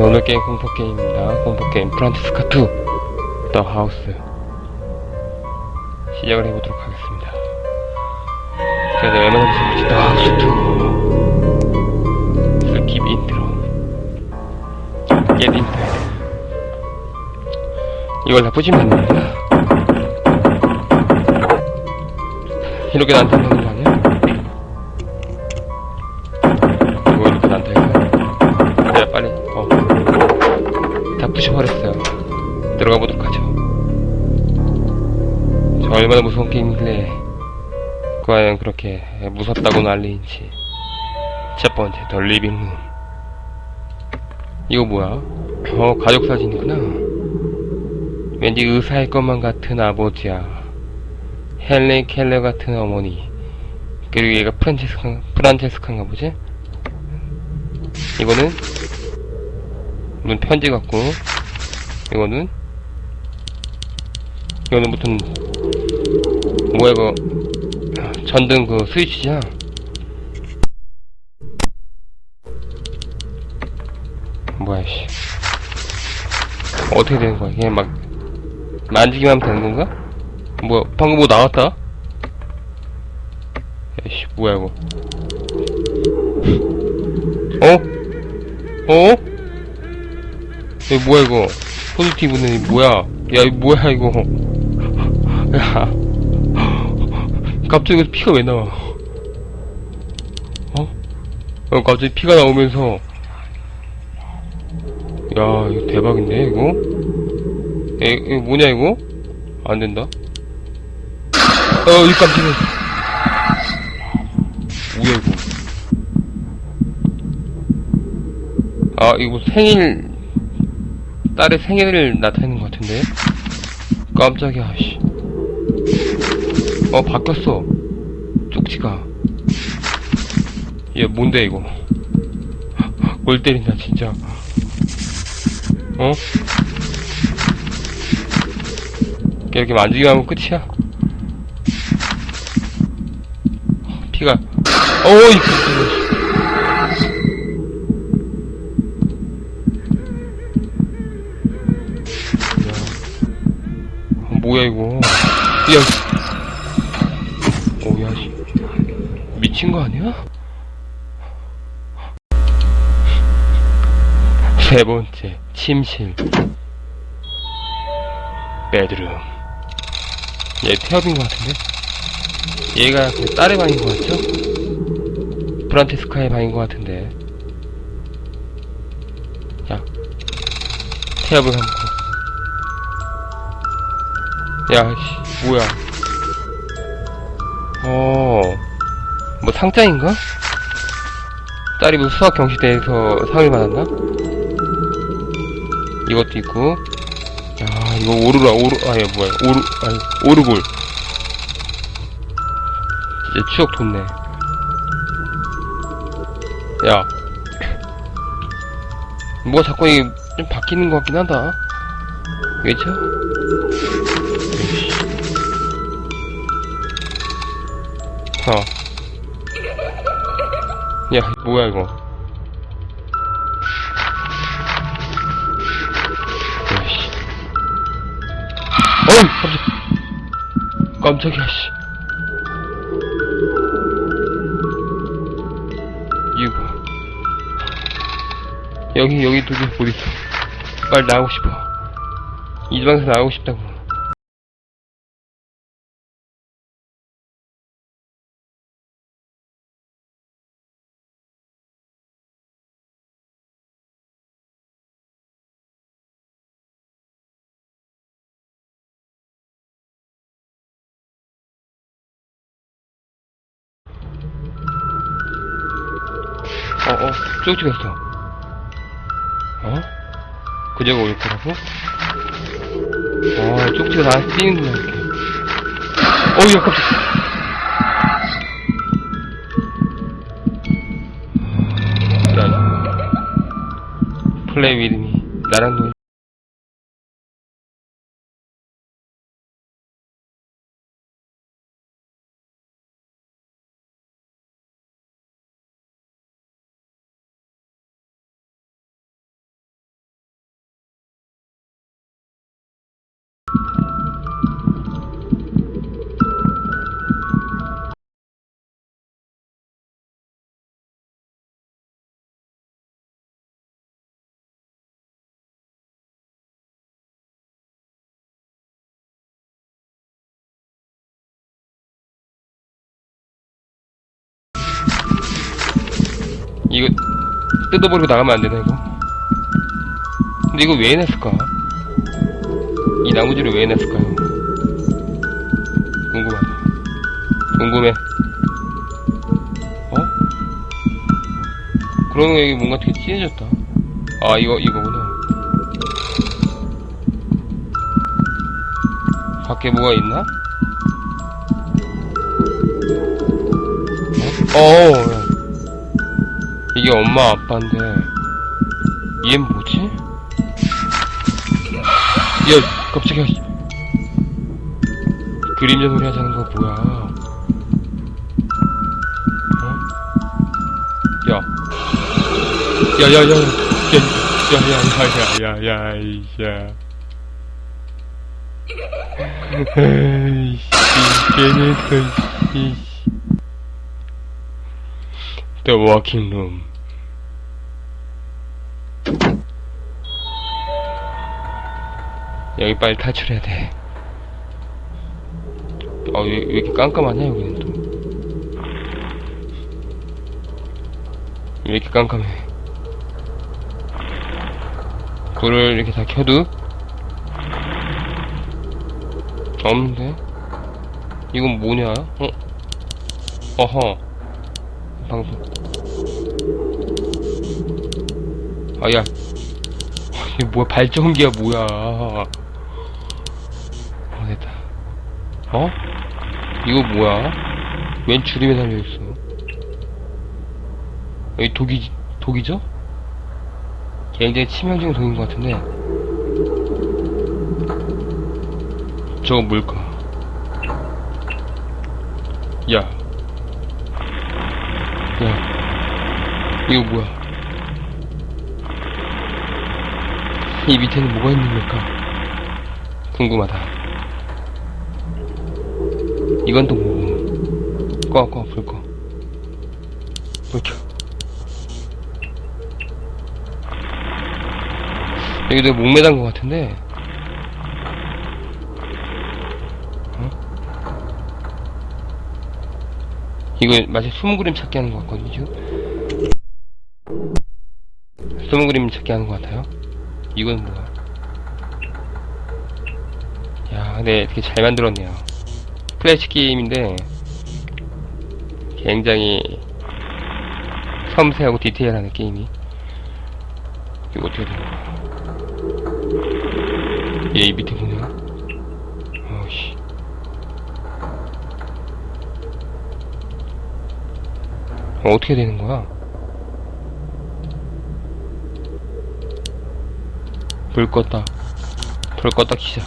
네, 오늘 게임 공포게임입니다. 공포게임 프란티스카2 더 하우스 시작을 해보도록 하겠습니다. 자, 이제 웬만하면 지금 더 하우스 2 스킵 인트로 into it 이걸 다 부시면 됩니다. 이렇게 난타 들어가 보도록 하죠. 저 얼마나 무서운 게임이길래, 과연 그렇게 무섭다고 난리인지. 첫 번째, 더 리빙룸. 이거 뭐야? 어, 가족 사진이구나. 왠지 의사일 것만 같은 아버지야. 헬렌 켈러 같은 어머니. 그리고 얘가 프란체스카, 프란체스카인가 보지? 이거는 무슨 편지 같고 이거는 이거는 무슨 뭐야 이거 전등 그 스위치잖아 뭐야 씨 어떻게 되는 거야 그냥 막 만지기만 하면 되는 건가? 뭐야 방금 뭐 나왔다? 야씨 뭐야 이거 어? 어? 이거 뭐야 이거 포지티브는 뭐야 야 이거 뭐야 이거 야 갑자기 피가 왜 나와? 어? 어 갑자기 피가 나오면서. 야 이거 대박인데 이거? 에, 이거 뭐냐 이거? 안된다? 어이 깜짝이야. 뭐야 이거? 아, 이거 뭐 생일, 딸의 생일을 나타내는 것 같은데? 깜짝이야, 씨. 어, 바뀌었어. 쪽지가. 얘, 뭔데, 이거? 골 때린다, 진짜. 어? 이렇게 만지기만 하면 끝이야? 피가, 어이, 뭐야 이거 미친 거 아니야? 세 번째 침실 베드룸 얘 태엽인 것 같은데? 얘가 그 딸의 방인 것 같죠? 프란테스카의 방인 것 같은데 자 태엽을 감고 야, 씨, 뭐야. 어, 뭐 상장인가? 딸이 뭐 수학 경시대에서 상을 받았나? 이것도 있고. 야, 이거 오르라, 오르, 아, 야, 뭐야. 오르, 아니, 오르골. 진짜 추억 돋네. 야. 뭐가 자꾸 이게 좀 바뀌는 것 같긴 하다. 왜죠? 어. 야, 뭐야, 이거. 야씨. 어이! 깜짝 깜짝이야, 씨. 이거. 여기, 여기 도대체 어딨어. 빨리 나가고 싶어. 이 방에서 나가고 싶다고. 쪽지가 있어. 어? 그녀가 올 거라고? 어, 쪽지가 나한테 뛰는구나, 이렇게. 어우, 야, 깜짝 난, 플레이 위드미, 나랑 놀 이거 뜯어버리고 나가면 안 되나 이거? 근데 이거 왜 해놨을까? 이 나무줄을 왜 해놨을까요? 궁금하다. 궁금해. 어? 그러면 여기 뭔가 되게 진해졌다. 아 이거 이거구나. 밖에 뭐가 있나? 어? 어, 야. 이게 엄마 아빠인데. 얘 뭐지? 야 깜짝이야. 그림자 놀이 하자는 거 뭐야? 어? 야. 야야야야 야야야야야야야. 이샤 에이 씨 걔네들 이씨 The Walking Room 여기 빨리 탈출해야 돼. 어, 왜, 왜 이렇게 깜깜하냐, 여기는 또. 왜 이렇게 깜깜해. 불을 이렇게 다 켜도 없는데? 이건 뭐냐? 어? 어허. 방송. 아, 야. 이게 뭐야, 발전기야, 뭐야. 어, 됐다. 어? 이거 뭐야? 웬 줄임에 달려있어? 여기 독이, 독이죠? 굉장히 치명적인 독인 것 같은데. 저거 뭘까? 야. 야. 이거 뭐야? 이 밑에는 뭐가 있는 걸까? 궁금하다. 이건 또 뭐고? 꺼, 꺼, 불 꺼. 불 켜. 여기 내가 목 매단 것 같은데? 이거 마치 숨은 그림 찾기 하는 것 같거든요? 숨은 그림 찾기 하는 것 같아요? 이건 뭐야? 야, 근데 되게 잘 만들었네요. 플래시 게임인데, 굉장히 섬세하고 디테일하는 게임이. 이거 어떻게 되는 거야? 얘이 밑에 뭐냐? 어우씨. 어, 어떻게 되는 거야? 불 껐다. 불 껐다 키자.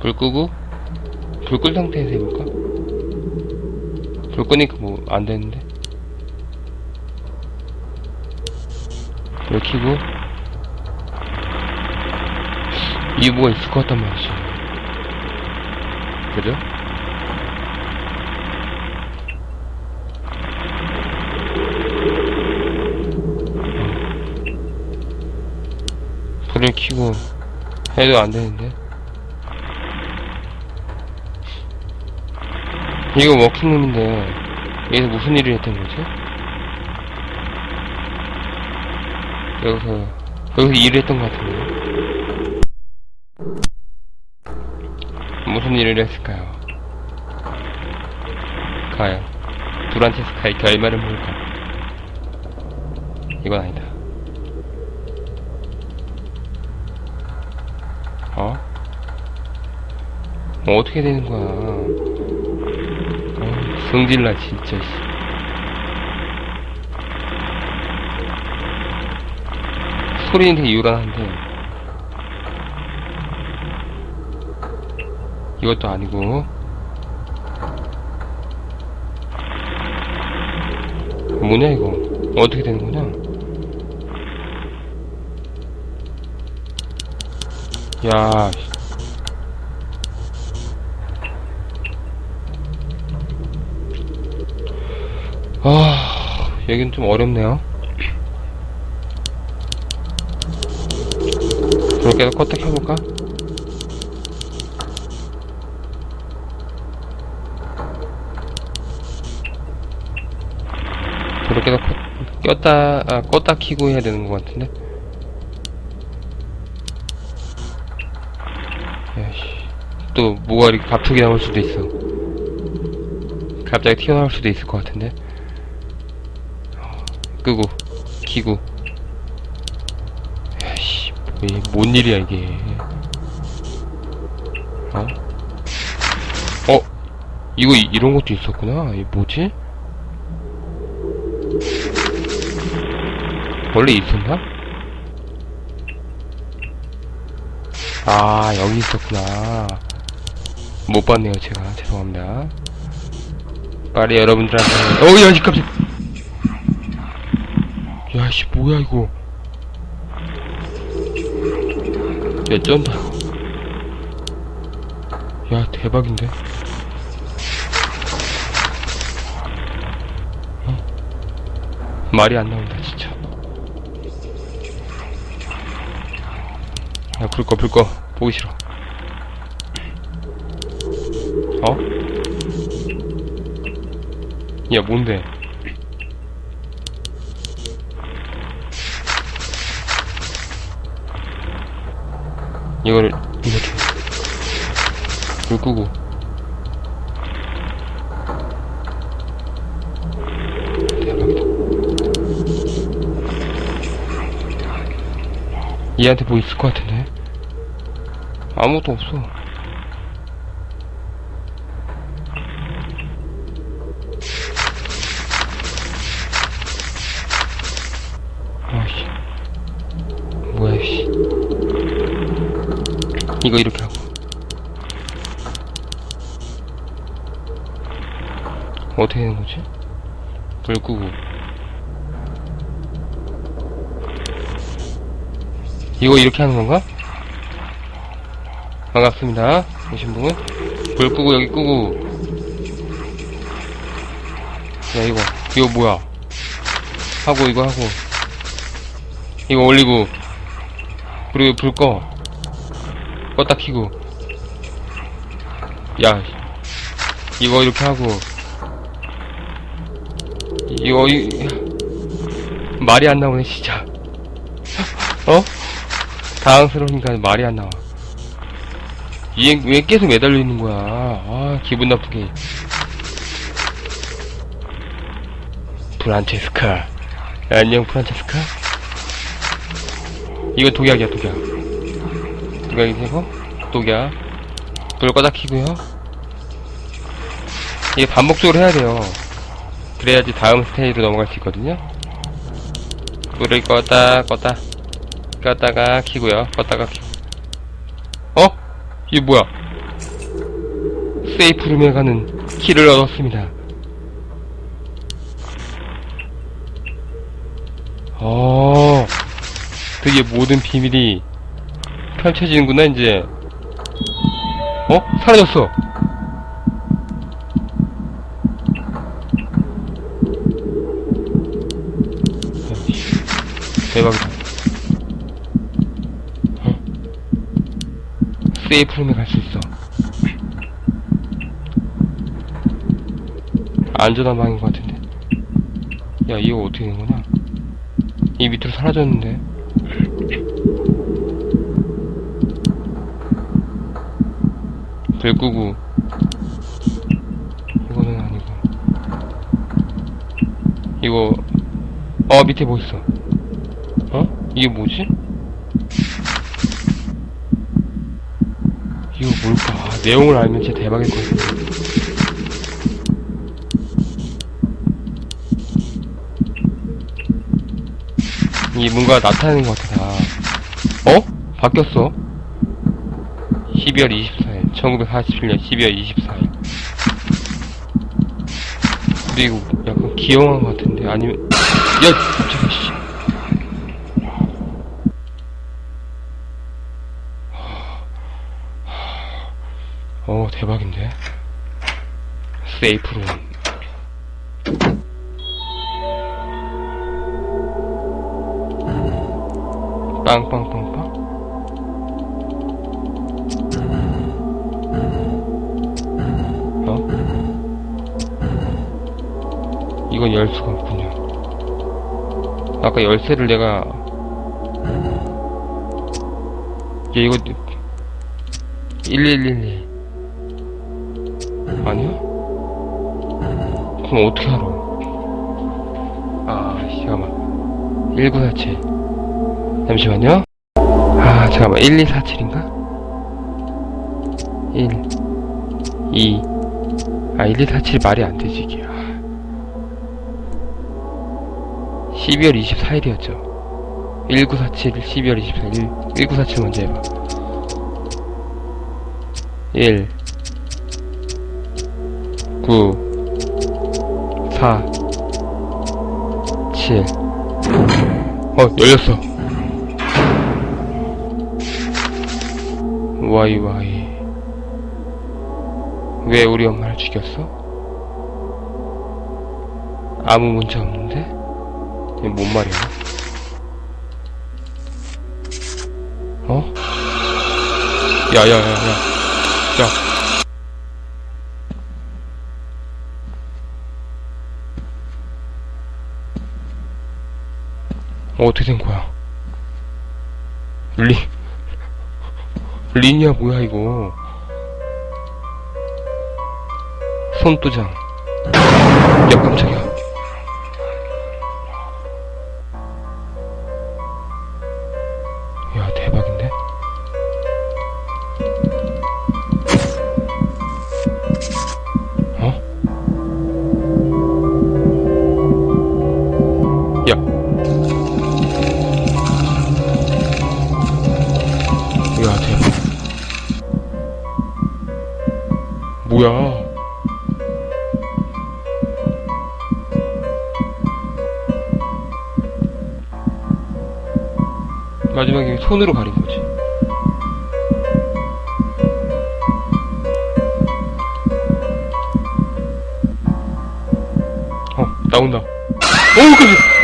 불 끄고, 불끌 상태에서 해볼까? 불 끄니까 뭐, 안 되는데? 불 켜고, 이게 뭐가 있을 것 같단 말이지. 그죠? 불을 켜고 해도 안 되는데. 이거 워킹룸인데 여기서 무슨 일을 했던 거지? 여기서 여기서 일을 했던 것 같은데. 무슨 일을 했을까요? 과연 두란체스카의 결말은 뭘까? 이건 아니다. 어? 어, 어떻게 되는 거야? 어, 성질나 진짜. 씨. 소리는 되게 요란한데 이것도 아니고 뭐냐 이거 어떻게 되는 거냐? 야, 씨. 아, 여긴 좀 어렵네요. 그렇게 껐다 켜볼까? 그렇게 컷, 꼈다, 아, 껐다 키고 해야 되는 것 같은데? 또, 뭐가 이렇게 갑툭이 나올 수도 있어. 갑자기 튀어나올 수도 있을 것 같은데? 어, 끄고, 키고. 야씨, 뭐, 이- 뭔 일이야, 이게. 어? 어? 이거, 이- 이런 것도 있었구나. 이게 뭐지? 원래 있었나? 아, 여기 있었구나. 못 봤네요, 제가. 죄송합니다. 빨리 여러분들한테. 어우, 야, 씨, 깜짝. 야, 씨, 뭐야, 이거. 야, 쩐다. 야, 대박인데? 어? 말이 안 나온다, 진짜. 야, 불 꺼, 불 꺼. 보기 싫어. 어? 야, 뭔데? 이거를, 이렇게. 불 끄고. 얘한테 뭐 있을 것 같은데? 아무것도 없어. 아씨. 뭐야, 씨. 이거 이렇게 하고. 어떻게 되는 거지? 불 끄고. 이거 이렇게 하는 건가? 반갑습니다. 오신 분. 불 끄고 여기 끄고. 야 이거 이거 뭐야? 하고 이거 하고. 이거 올리고. 그리고 불 꺼. 껐다 키고. 야 이거 이렇게 하고. 이거 이 말이 안 나오네 진짜. 어? 당황스러우니까 말이 안 나와. 얘왜 계속 매달려 있는 거야? 아, 기분 나쁘게. 프란체스카. 안녕, 프란체스카. 이거 독약이야, 독약. 독약이 되고, 독약. 불 꺼다 키고요. 이게 반복적으로 해야 돼요. 그래야지 다음 스테이지로 넘어갈 수 있거든요. 불을 껐다, 껐다. 껐다가 키고요. 껐다가 키고. 어? 이게 뭐야? 세이프룸에 가는 키를 얻었습니다. 어, 드디어 모든 비밀이 펼쳐지는구나, 이제. 어? 사라졌어! 대박이다. 어? 세이프룸에 갈 수 있어. 안전한 방인 것 같은데. 야, 이거 어떻게 된 거냐? 이 밑으로 사라졌는데. 불 끄고. 이거는 아니고. 이거, 어, 밑에 뭐 있어? 어? 이게 뭐지? 이거 뭘까? 아, 내용을 알면 진짜 대박일 것 같은데. 이 뭔가 나타나는 것 같아, 다. 어? 바뀌었어? 12월 24일. 1947년 12월 24일. 근데 이거 약간 기형한 것 같은데, 아니면, 야! 갑자기, 씨. 어, 대박인데? 세이프로. 빵빵빵빵? 어? 이건 열 수가 없군요. 아까 열쇠를 내가 얘 이거 1111 그럼 어떻게 알아? 아 잠깐만 1947 잠시만요 아 잠깐만 1247인가? 1 2 아, 1247이 말이 안 되지, 이게. 아. 12월 24일이었죠. 1947, 12월 24일, 1947 먼저 해봐. 1, 9, 4, 7. 어, 열렸어. 와이, 와이. 왜 우리 엄마를 죽였어? 아무 문제 없는데? 이게 뭔 말이야? 어? 야, 야, 야, 야. 야. 어, 어떻게 된 거야? 리, 리니야, 뭐야, 이거. 손도장. 야, 깜짝이야. 야, 손으로 가린 거지. 어, 나온다. 어우, 깜짝이야.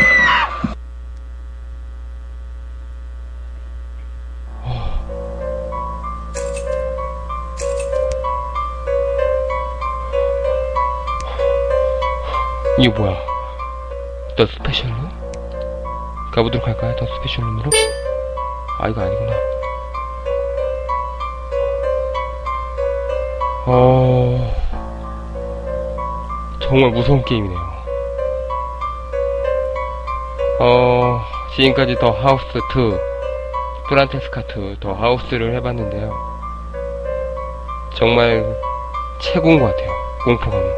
이게 뭐야? 더 스페셜로? 가보도록 할까요? 더 스페셜 룸으로? 아, 이거 아니구나. 어... 정말 무서운 게임이네요. 어, 지금까지 더 하우스 2, 프란테스카 2, 더 하우스를 해봤는데요. 정말 최고인 것 같아요. 공포감은.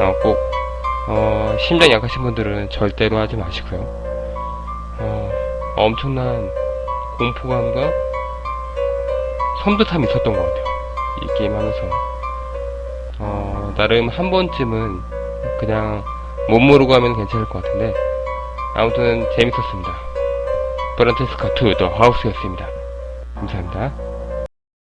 어, 꼭, 어, 심장 약하신 분들은 절대로 하지 마시고요. 어, 엄청난 공포감과 섬뜩함이 있었던 것 같아요. 이 게임 하면서. 어, 나름 한 번쯤은 그냥 못 모르고 하면 괜찮을 것 같은데, 아무튼 재밌었습니다. 브란테스카 2 더 하우스였습니다. 감사합니다.